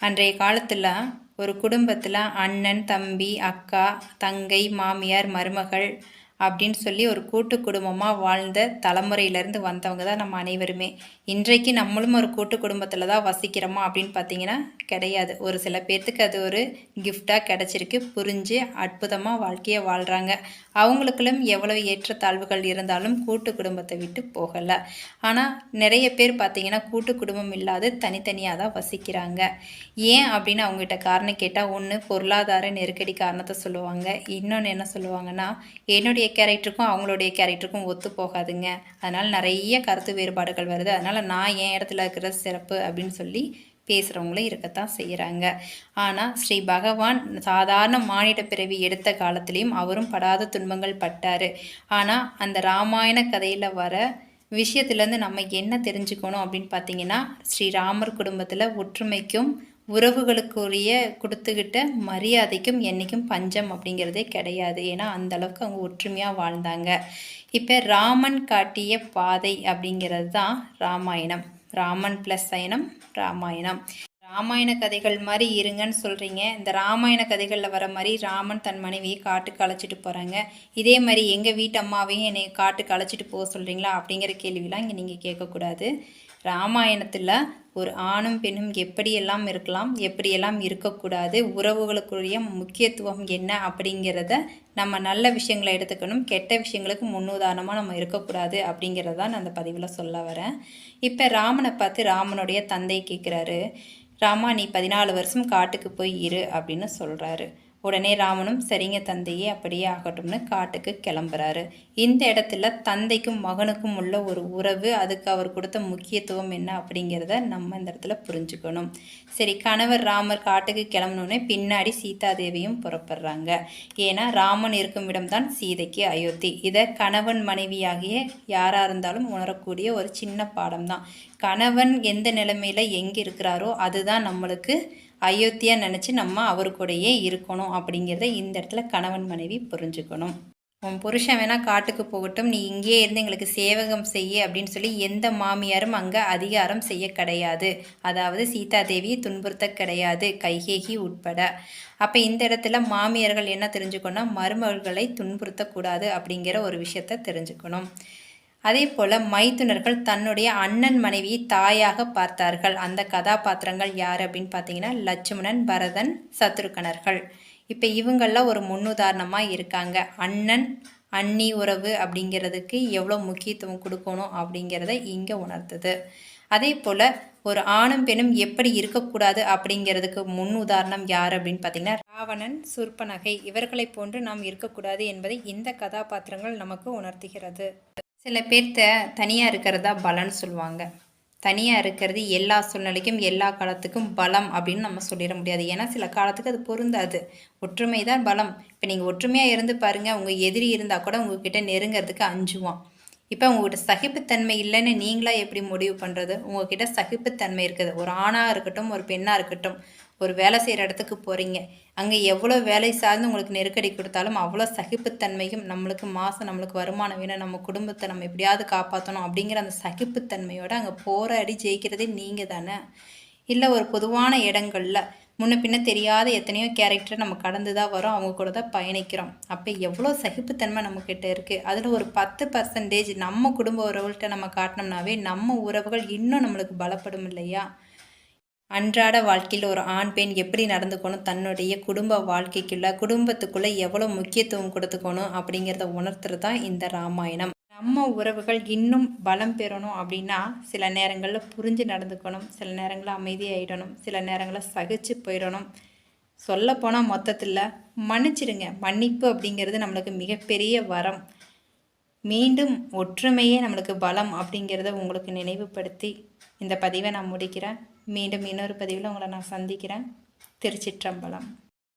அன்றைய காலத்தில் ஒரு குடும்பத்தில் அண்ணன் தம்பி அக்கா தங்கை மாமியார் மருமகள் அப்படின்னு சொல்லி ஒரு கூட்டு குடும்பமாக வாழ்ந்த தலைமுறையிலேருந்து வந்தவங்க தான் நம்ம அனைவருமே. இன்றைக்கு நம்மளும் ஒரு கூட்டு குடும்பத்தில் தான் வசிக்கிறோமா அப்படின்னு பார்த்தீங்கன்னா கிடையாது. ஒரு சில பேர்த்துக்கு அது ஒரு கிஃப்டாக கிடச்சிருக்கு. புரிஞ்சு அற்புதமாக வாழ்க்கையை வாழ்கிறாங்க அவங்களுக்குள்ளும் எவ்வளோ ஏற்றத்தாழ்வுகள் இருந்தாலும் கூட்டு குடும்பத்தை விட்டு போகலை. ஆனால் நிறைய பேர் பார்த்தீங்கன்னா கூட்டு குடும்பம் இல்லாது தனித்தனியாக தான் வசிக்கிறாங்க. ஏன் அப்படின்னு அவங்ககிட்ட காரணம் கேட்டால் ஒன்று பொருளாதார நெருக்கடி காரணத்தை சொல்லுவாங்க. இன்னொன்று என்ன சொல்லுவாங்கன்னா என்னுடைய கேரக்டருக்கும் அவங்களுடைய கேரக்டருக்கும் ஒத்து போகாதுங்க. அதனால் நிறைய கருத்து வேறுபாடுகள் வருது. அதனால் நான் என் இடத்துல இருக்கிற சிறப்பு அப்படின்னு சொல்லி பேசுகிறவங்களும் இருக்கத்தான் செய்கிறாங்க ஆனால் ஸ்ரீ பகவான் சாதாரண மானிட பிறவி எடுத்த காலத்துலேயும் அவரும் படாத துன்பங்கள் பட்டார். ஆனால் அந்த ராமாயண கதையில் வர விஷயத்துலேருந்து நம்ம என்ன தெரிஞ்சுக்கணும் அப்படின்னு பார்த்தீங்கன்னா ஸ்ரீராமர் குடும்பத்தில் ஒற்றுமைக்கும் உறவுகளுக்குரிய கொடுத்துக்கிட்ட மரியாதைக்கும் என்றைக்கும் பஞ்சம் அப்படிங்கிறதே கிடையாது. ஏன்னா அந்த அளவுக்கு அவங்க ஒற்றுமையாக வாழ்ந்தாங்க. இப்போ ராமன் காட்டிய பாதை அப்படிங்கிறது தான் ராமாயணம். ராமன் ப்ளஸ் சயனம் ராமாயணம். ராமாயண கதைகள் மாதிரி இருங்கன்னு சொல்கிறீங்க இந்த ராமாயண கதைகளில் வர மாதிரி ராமன் தன் மனைவியை காட்டுக்கு அழைச்சிட்டு போகிறாங்க இதே மாதிரி எங்கள் வீட்டு அம்மாவையும் என்னை காட்டுக்கு அழைச்சிட்டு போக சொல்கிறீங்களா அப்படிங்கிற கேள்விலாம் இங்கே நீங்கள் கேட்கக்கூடாது. ராமாயணத்தில் ஒரு ஆணும் பெண்ணும் எப்படியெல்லாம் இருக்கலாம் எப்படியெல்லாம் இருக்கக்கூடாது உறவுகளுக்குரிய முக்கியத்துவம் என்ன அப்படிங்கிறத நம்ம நல்ல விஷயங்களை எடுத்துக்கணும் கெட்ட விஷயங்களுக்கு முன்னுதாரணமாக நம்ம இருக்கக்கூடாது அப்படிங்கிறத நான் அந்த பதிவில் சொல்ல வரேன். இப்போ ராமனை பார்த்து ராமனுடைய தந்தை கேட்குறாரு ராமா நீ பதினாலு வருஷம் காட்டுக்கு போய் இரு அப்படின்னு சொல்கிறாரு உடனே ராமனும் சரிங்க தந்தையே அப்படியே ஆகட்டும்னு காட்டுக்கு கிளம்புறாரு. இந்த இடத்துல தந்தைக்கும் மகனுக்கும் உள்ள ஒரு உறவு அதுக்கு அவர் கொடுத்த முக்கியத்துவம் என்ன அப்படிங்கிறத நம்ம இந்த இடத்துல புரிஞ்சுக்கணும். சரி கணவர் ராமர் காட்டுக்கு கிளம்பணுன்னே பின்னாடி சீதாதேவியும் புறப்படுறாங்க. ஏன்னா ராமன் இருக்கும் இடம்தான் சீதைக்கு அயோத்தி. இதை கணவன் மனைவியாகிய யாராக இருந்தாலும் உணரக்கூடிய ஒரு சின்ன பாடம் தான் கணவன் எந்த நிலைமையில் எங்கே இருக்கிறாரோ அதுதான் நம்மளுக்கு அயோத்தியா நினச்சி நம்ம அவரு கூடயே இருக்கணும் அப்படிங்கிறத இந்த இடத்துல கணவன் மனைவி புரிஞ்சுக்கணும். உன் புருஷன் வேணால் காட்டுக்கு போகட்டும் நீ இங்கேயே இருந்து எங்களுக்கு சேவகம் செய்ய அப்படின்னு சொல்லி எந்த மாமியாரும் அங்கே அதிகாரம் செய்ய கிடையாது. அதாவது சீதாதேவியை துன்புறுத்த கிடையாது கைகேகி உட்பட. அப்போ இந்த இடத்துல மாமியார்கள் என்ன தெரிஞ்சுக்கணும் மருமகளை துன்புறுத்தக்கூடாது அப்படிங்கிற ஒரு விஷயத்த தெரிஞ்சுக்கணும். அதே போல் மைத்துனர்கள் தன்னுடைய அண்ணன் மனைவியை தாயாக பார்த்தார்கள். அந்த கதாபாத்திரங்கள் யார் அப்படின்னு பார்த்தீங்கன்னா லட்சுமணன் பரதன் சத்ருகணர்கள் இப்போ இவங்கெல்லாம் ஒரு முன்னுதாரணமாக இருக்காங்க. அண்ணன் அன்னி உறவு அப்படிங்கிறதுக்கு எவ்வளோ முக்கியத்துவம் கொடுக்கணும் அப்படிங்கிறத இங்கே உணர்த்துது அதே போல் ஒரு ஆணும் பெண்ணும் எப்படி இருக்கக்கூடாது அப்படிங்கிறதுக்கு முன் உதாரணம் யார் அப்படின்னு பார்த்தீங்கன்னா ராவணன் சுர்பனகை இவர்களை போன்று நாம் இருக்கக்கூடாது என்பதை இந்த கதாபாத்திரங்கள் நமக்கு உணர்த்துகிறது. சில பேர்த்த தனியாக இருக்கிறதா பலன்னு சொல்லுவாங்க. தனியாக இருக்கிறது எல்லா சூழ்நிலைக்கும் எல்லா காலத்துக்கும் பலம் அப்படின்னு நம்ம சொல்லிட முடியாது. ஏன்னா சில காலத்துக்கு அது பொருந்தாது. ஒற்றுமை தான் பலம். இப்போ நீங்கள் ஒற்றுமையாக இருந்து பாருங்கள் உங்கள் எதிரி இருந்தால் கூட உங்ககிட்ட நெருங்கிறதுக்கு அஞ்சுவான். இப்போ உங்கள்கிட்ட சகிப்புத்தன்மை இல்லைன்னு நீங்களாக எப்படி முடிவு பண்ணுறது உங்ககிட்ட சகிப்புத்தன்மை இருக்குது. ஒரு ஆணாக இருக்கட்டும் ஒரு பெண்ணாக இருக்கட்டும். ஒரு வேலை செய்கிற இடத்துக்கு போகிறீங்க அங்கே எவ்வளோ வேலை சார்ந்து உங்களுக்கு நெருக்கடி கொடுத்தாலும் அவ்வளோ சகிப்புத்தன்மையும் நம்மளுக்கு மாதம் நம்மளுக்கு வருமானம் வேணும். நம்ம குடும்பத்தை நம்ம எப்படியாவது காப்பாற்றணும் அப்படிங்கிற அந்த சகிப்புத்தன்மையோடு அங்கே போராடி ஜெயிக்கிறதே நீங்கள் தானே. இல்லை ஒரு பொதுவான இடங்களில் முன்ன பின்ன தெரியாத எத்தனையோ கேரக்டர் நம்ம கடந்து தான் வரோம். அவங்க கூட தான் பயணிக்கிறோம். அப்போ எவ்வளோ சகிப்புத்தன்மை நம்மக்கிட்ட இருக்குது அதில் ஒரு பத்து பர்சன்டேஜ் நம்ம குடும்ப உறவுகள்கிட்ட நம்ம காட்டினோம்னாவே நம்ம உறவுகள் இன்னும் நம்மளுக்கு பலப்படும் இல்லையா? அன்றாட வாழ்க்கையில் ஒரு ஆண் பெண் எப்படி நடந்துக்கணும் தன்னுடைய குடும்ப வாழ்க்கைக்குள்ள குடும்பத்துக்குள்ளே எவ்வளோ முக்கியத்துவம் கொடுத்துக்கணும் அப்படிங்கிறத உணர்த்துறது தான் இந்த ராமாயணம். நம்ம உறவுகள் இன்னும் பலம் பெறணும் அப்படின்னா சில நேரங்களில் புரிஞ்சு நடந்துக்கணும் சில நேரங்களில் அமைதியாகிடணும் சில நேரங்களில் சகிச்சு போயிடணும். சொல்லப்போனால் மொத்தத்தில் மன்னிச்சிடுங்க மன்னிப்பு அப்படிங்கிறது நம்மளுக்கு மிகப்பெரிய வரம். மீண்டும் ஒற்றுமையே நம்மளுக்கு பலம் அப்படிங்கிறத உங்களுக்கு நினைவுபடுத்தி இந்த பதிவை நான் முடிக்கிறேன். மீண்டும் இன்னொரு பதிவில் உங்களை நான் சந்திக்கிறேன். திருச்சிற்றம்பலம்.